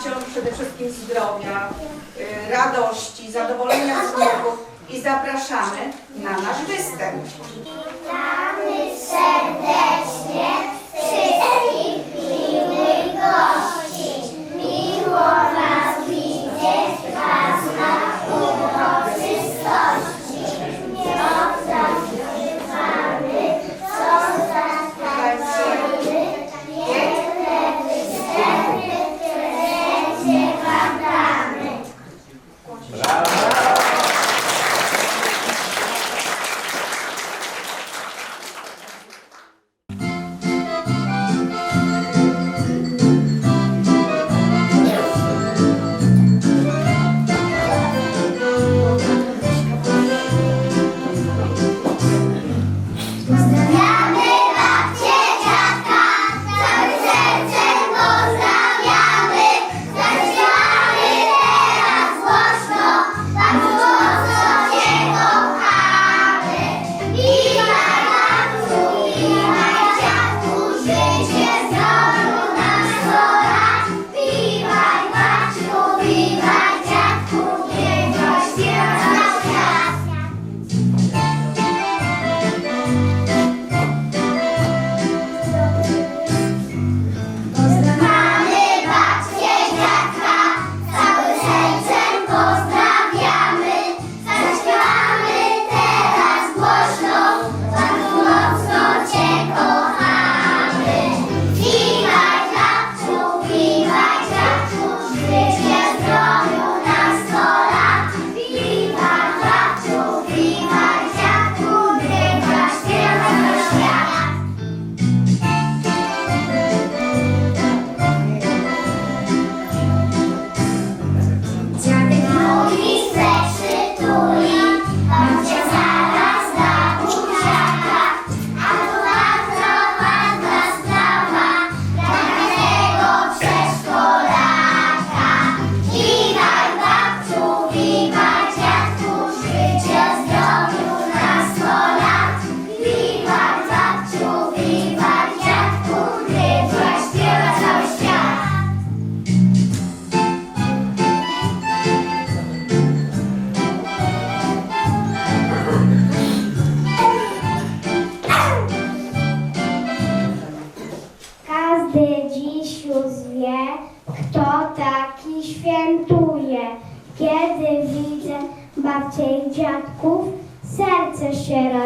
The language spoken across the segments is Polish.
Babciom przede wszystkim zdrowia, e, radości, zadowolenia z wnuków i zapraszamy na nasz występ. Pozdrawiamy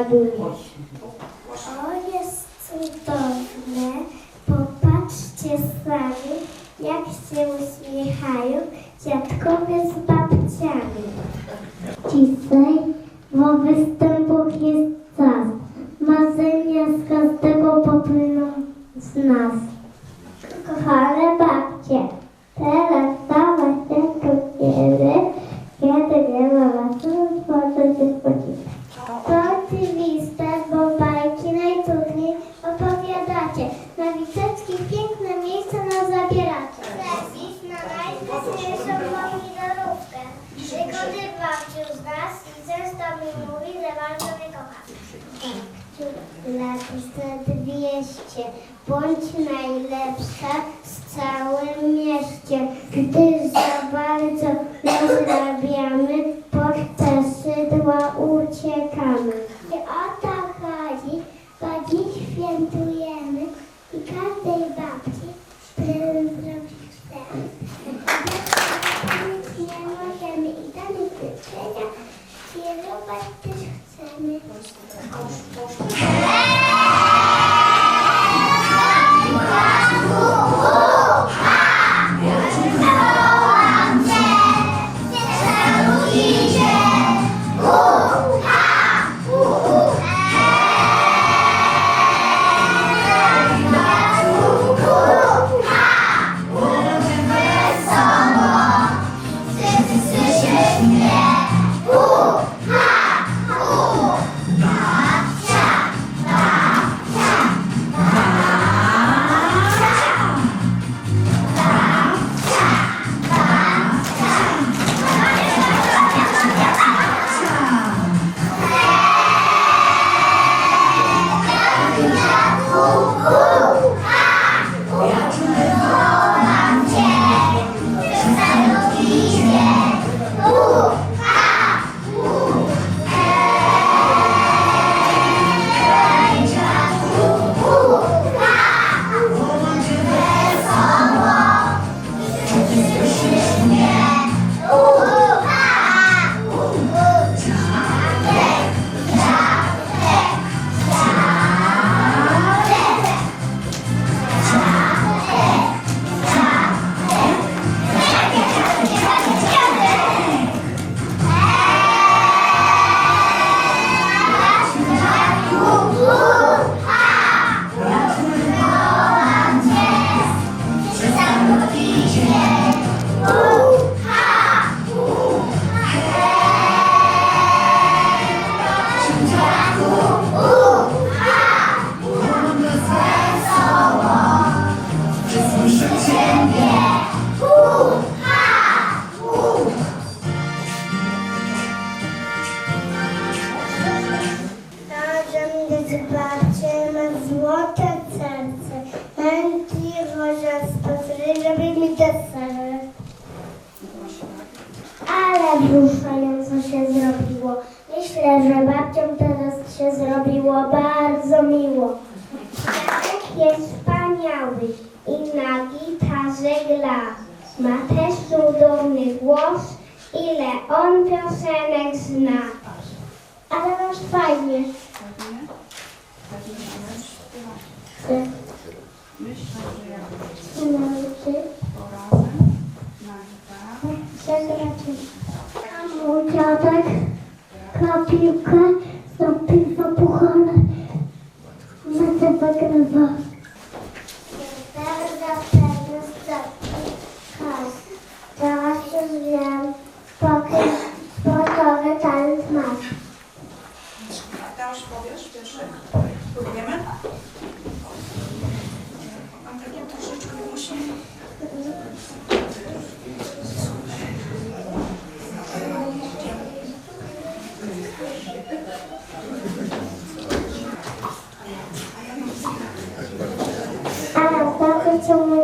się raduje. O, jest cudowne, popatrzcie sami, jak się uśmiechają dziadkowie z babciami. Dzisiaj po występach jest czas, marzenia z każdego popłyną z nas. Często mi mówi, że bardzo mnie kocha. Lat na dwieście, bądź najlepsza w całym mieście. Gdy za bardzo rozrabiamy, pod te szydła uciekamy. I o to chodzi, bo dziś świętujemy i każdej babci prezent zrobić. Nic nie możemy i damy życzenia, Yere batır seni. i na gitarze gra. Ma też cudowny głos, ile on piosenek zna. Ale masz fajnie. Myślę, że ja na gitarę. Zagracie. A mój dziadek kapiłkę, zapywa puchane, metę. parçamın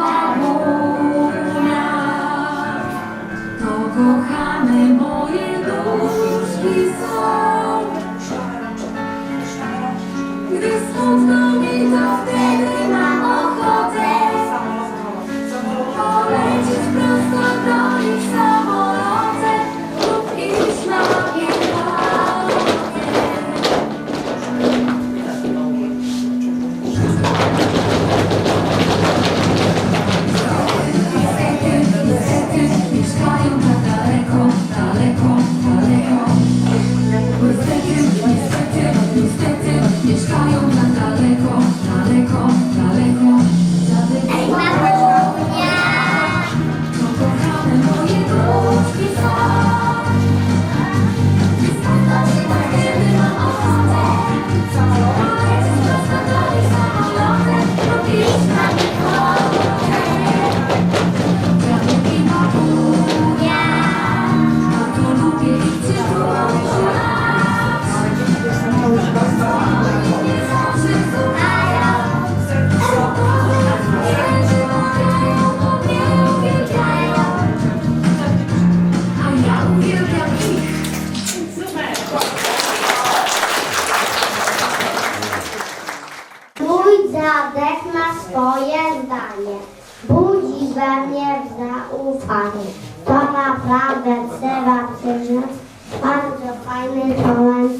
tomorrow. zaufanie. To naprawdę trzeba przyznać bardzo fajny moment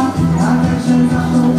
知道。